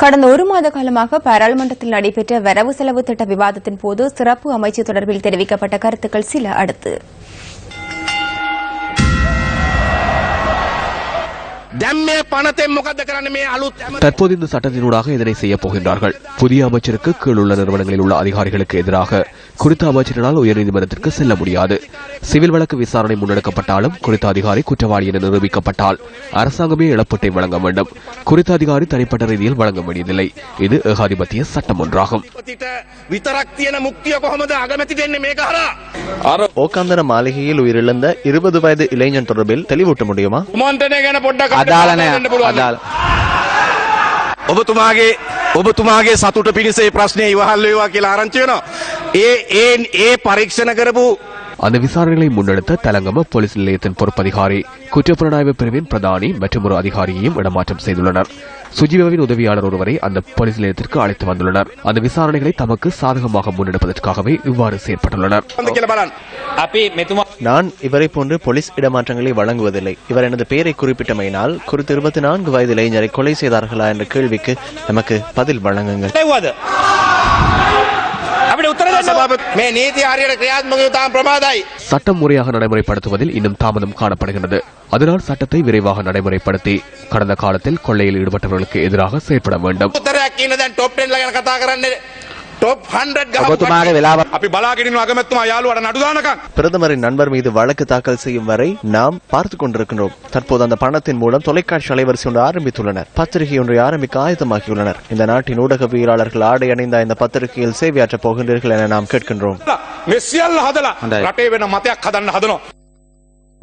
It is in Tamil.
கடந்த ஒரு மாத காலமாக பாராளுமன்றத்தில் நடைபெற்ற வரவு செலவு திட்ட விவாதத்தின் போது சிறப்பு அமைச்சு தொடர்பில் தெரிவிக்கப்பட்ட கருத்துக்கள் சில அடுத்து. தற்போது இந்த சட்டத்தினூடாக இதனை செய்ய போகின்றார்கள். புதிய அமைச்சருக்கு கீழ் உள்ள நிறுவனங்களில் உள்ள அதிகாரிகளுக்கு எதிராக குறித்த அமைச்சரினால் உயர்நீதிமன்றத்திற்கு செல்ல முடியாது. சிவில் வழக்கு விசாரணை முன்னெடுக்கப்பட்டாலும் குறித்த அதிகாரி குற்றவாளி என நிரூபிக்கப்பட்டால் அரசாங்கமே இழப்பீட்டை வழங்க வேண்டும். குறித்த அதிகாரி தனிப்பட்ட ரீதியில் வழங்க வேண்டியதில்லை. இது ஏகாதிபத்திய சட்டம் ஒன்றாகும். ஓகாந்தன மாளிகையில் உயிரிழந்த இருபது வயது இளைஞன் தொடர்பில் தெளிவூட்ட முடியுமா? අදාළ නෑ අදාළ ඔබතුමාගේ ඔබතුමාගේ සතුට පිණිසේ ප්‍රශ්නය ඉවහල් වේවා කියලා ආරංචි වෙනවා. ඒ ඒ ඒ පරීක්ෂණ කරපු அந்த விசாரணைகளை முன்னெடுத்த தலங்கம போலீஸ் நிலையத்தின் பொறுப்பதிகாரி குற்றப்புலனாய்வு பிரிவின் பிரதானி மற்றும் ஒரு அதிகாரியையும் இடமாற்றம் செய்துள்ளனர் சுஜீவாவின் உதவியாளர் ஒருவரை அந்த போலீஸ் நிலையத்திற்கு அழைத்து வந்துள்ளனர் அந்த விசாரணைகளை தமக்கு சாதகமாக முன்னெடுப்பதற்காகவே இவ்வாறு செயற்பட்டுள்ளனர் நான் இவரை போன்று போலீஸ் இடமாற்றங்களை வழங்குவதில்லை. இவர் எனது பெயரை குறிப்பிட்டமையினால் குறித்து இருபத்தி நான்கு வயது இளைஞரை கொலை செய்தார்களா என்ற கேள்விக்கு நமக்கு பதில் வழங்குங்கள். சட்டம் முறையாக நடைமுறைப்படுத்துவதில் இன்னும் தாமதம் காணப்படுகின்றது. அதனால் சட்டத்தை விரைவாக நடைமுறைப்படுத்தி கடந்த காலத்தில் கொள்ளையில் ஈடுபட்டவர்களுக்கு எதிராக செயற்பட வேண்டும். பிரதமரின் நண்பர் மீது வழக்கு தாக்கல் செய்யும் வரை நாம் பார்த்து கொண்டிருக்கின்றோம். தற்போது அந்த பணத்தின் மூலம் தொலைக்காட்சி அலைவரிசை ஒன்று ஆரம்பித்துள்ளனர். பத்திரிகை ஒன்றை ஆரம்பிக்க ஆயத்தமாகியுள்ளனர். இந்த நாட்டின் ஊடகவியலாளர்கள் ஆடை அணிந்த இந்த பத்திரிகையில் சேவையாற்றப் போகின்றீர்கள் என நாம் கேட்கின்றோம்.